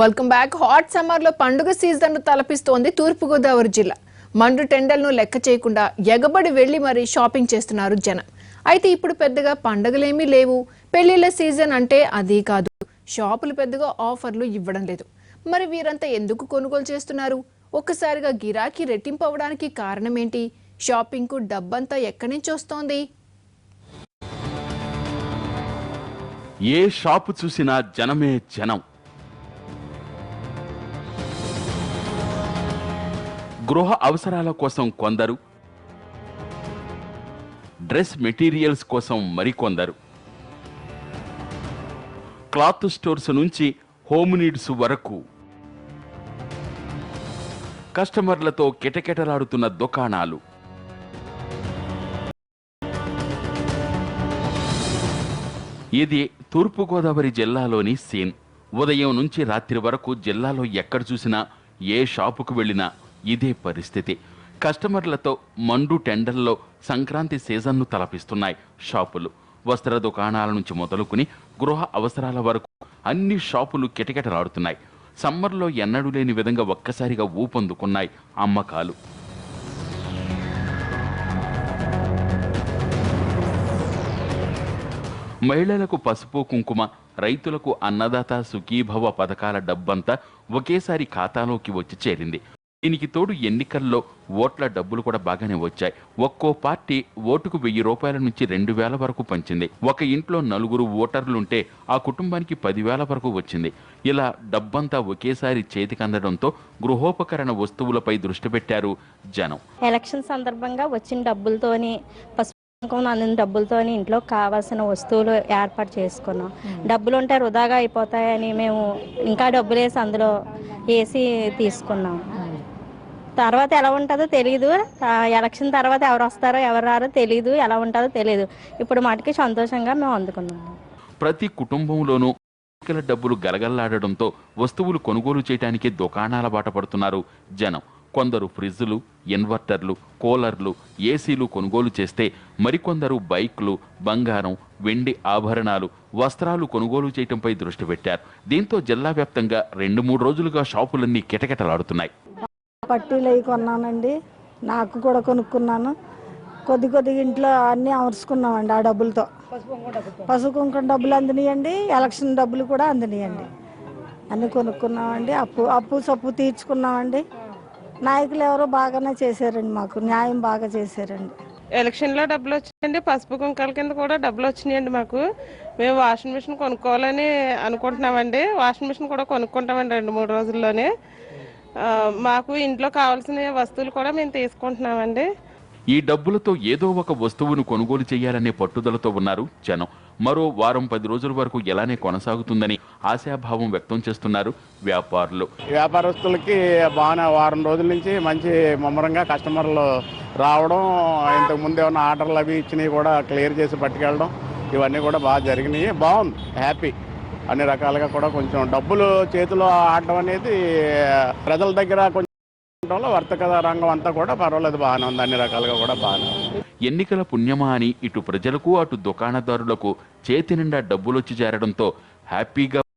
Welcome back hot సమ్మర్లో పండుగ season తలపిస్తోంది తూర్పుగోదావరి జిల్లా. మండు టెండల్ను లెక్క చేయకుండా ఎగబడి వెళ్ళి మరీ షాపింగ్ చేస్తున్నారు జనం. అయితే ఇప్పుడు పెద్దగా పండగలేమీ లేవు. పెళ్ళిళ్ళ సీజన్ అంటే అది కాదు. షాపులు పెద్దగా ఆఫర్లు ఇవ్వడం లేదు. మరి వీరంతా ఎందుకు కొనుగోలు చేస్తున్నారు? ఒక్కసారిగా గిరాకీ రెట్టింపు అవడానికి కారణం ఏంటి షాపింగ్కు డబ్బంతా ఎక్కడి నుంచి వస్తోంది? ఏ షాపు చూసినా జనమే జనం. గృహ అవసరాల కోసం కొందరు డ్రెస్ మెటీరియల్స్ కోసం మరికొందరు. క్లాత్ స్టోర్స్ నుంచి హోమ్ నీడ్స్ వరకు కస్టమర్లతో కిటకిటలాడుతున్న దుకాణాలు. ఇది తూర్పుగోదావరి జిల్లాలోని సీన్. ఉదయం నుంచి రాత్రి వరకు జిల్లాలో ఎక్కడ చూసినా ఏ షాపుకు వెళ్ళినా ఇదే పరిస్థితి. కస్టమర్లతో మండు టెండర్లో సంక్రాంతి సీజన్ను తలపిస్తున్నాయి షాపులు. వస్త్ర దుకాణాల నుంచి మొదలుకుని గృహ అవసరాల వరకు అన్ని షాపులు కిటకిటలాడుతున్నాయి. సమ్మర్లో ఎన్నడూ లేని విధంగా ఒక్కసారిగా ఊపందుకున్నాయి అమ్మకాలు. మహిళలకు పసుపు కుంకుమ రైతులకు అన్నదాత సుఖీభవ పథకాల డబ్బంతా ఒకేసారి ఖాతాలోకి వచ్చి చేరింది. దీనికి తోడు ఎన్నికల్లో ఓట్ల డబ్బులు కూడా బాగానే వచ్చాయి. ఒక్కో పార్టీ ఓటుకు వెయ్యి రూపాయల నుంచి రెండు వేల వరకు పంచింది. ఒక ఇంట్లో నలుగురు ఓటర్లుంటే ఆ కుటుంబానికి పదివేల వరకు వచ్చింది. ఇలా డబ్బంతా ఒకేసారి చేతికి అందడంతో గృహోపకరణ వస్తువులపై దృష్టి పెట్టారు జనం. ఎలక్షన్ సందర్భంగా వచ్చిన డబ్బులతోని అందిన డబ్బులతోని ఇంట్లో కావాల్సిన వస్తువులు ఏర్పాటు చేసుకున్నాం. డబ్బులు ఉంటే వృధాగా అయిపోతాయని మేము ఇంకా డబ్బులు వేసి అందులో వేసి తీసుకున్నాం. తర్వాత ఎలా ఉంటుందో తెలియదు ఎలక్షన్ తర్వాత ఎవరు వస్తారో ఎవరు రారో తెలియదు ఎలా ఉంటుందో తెలియదు ఇప్పుడు మటుకి సంతోషంగా మేము అందుకున్నాము ప్రతి కుటుంబంలోనూ ఎన్నికల డబ్బులు గలగల్లాడడంతో వస్తువులు కొనుగోలు చేయడానికి దుకాణాల బాట పడుతున్నారు జనం. కొందరు ఫ్రిడ్జ్లు ఇన్వర్టర్లు కూలర్లు ఏసీలు కొనుగోలు చేస్తే మరికొందరు బైక్లు బంగారం వెండి ఆభరణాలు వస్త్రాలు కొనుగోలు చేయటంపై దృష్టి పెట్టారు. దీంతో జిల్లా వ్యాప్తంగా రెండు మూడు రోజులుగా షాపులన్నీ కిటకిటలాడుతున్నాయి. పట్టీలు అవి కొన్నానండి. నాకు కూడా కొనుక్కున్నాను. కొద్ది కొద్దిగా ఇంట్లో అన్నీ అమర్చుకున్నామండి ఆ డబ్బులతో. పసుపు కుంకుమ డబ్బులు అందినాయండి. ఎలక్షన్ డబ్బులు కూడా అందినాయండి. అన్నీ కొనుక్కున్నామండి. అప్పు అప్పు సప్పు తీర్చుకున్నామండి. నాయకులు ఎవరో బాగానే చేశారండి మాకు. న్యాయం బాగా చేశారండి. ఎలక్షన్లో డబ్బులు వచ్చాయండి పసుపు కుంకాల కింద కూడా డబ్బులు వచ్చినాయండి మాకు. మేము వాషింగ్ మిషన్ కొనుక్కోవాలని అనుకుంటున్నామండి. వాషింగ్ మిషన్ కూడా కొనుక్కుంటామండి రెండు మూడు రోజుల్లోనే. మాకు ఇంట్లో కావాల్సిన వస్తువులు కూడా మేము తీసుకుంటున్నామండి. ఈ డబ్బులతో ఏదో ఒక వస్తువును కొనుగోలు చేయాలనే పట్టుదలతో ఉన్నారు జనం. మరో వారం పది రోజుల వరకు ఎలానే కొనసాగుతుందని ఆశాభావం వ్యక్తం చేస్తున్నారు వ్యాపారులు. వ్యాపారస్తులకి బాగానే వారం రోజుల నుంచి మంచి ముమ్మరంగా కస్టమర్లు రావడం ఇంతకు ముందు ఏమైనా ఆర్డర్లు అవి ఇచ్చినవి కూడా క్లియర్ చేసి పట్టుకెళ్ళడం ఇవన్నీ కూడా బాగా జరిగినాయి. బాగుంది. హ్యాపీ. అన్ని రకాలుగా కూడా కొంచెం డబ్బులు చేతిలో ఆడడం అనేది ప్రజల దగ్గర కొంచెం వర్తక రంగం అంతా కూడా పర్వాలేదు బాగానే ఉంది. అన్ని రకాలుగా కూడా బాగానే ఉంది. ఎన్నికల పుణ్యమా అని ఇటు ప్రజలకు అటు దుకాణదారులకు చేతి నిండా డబ్బులొచ్చి చేరడంతో హ్యాపీగా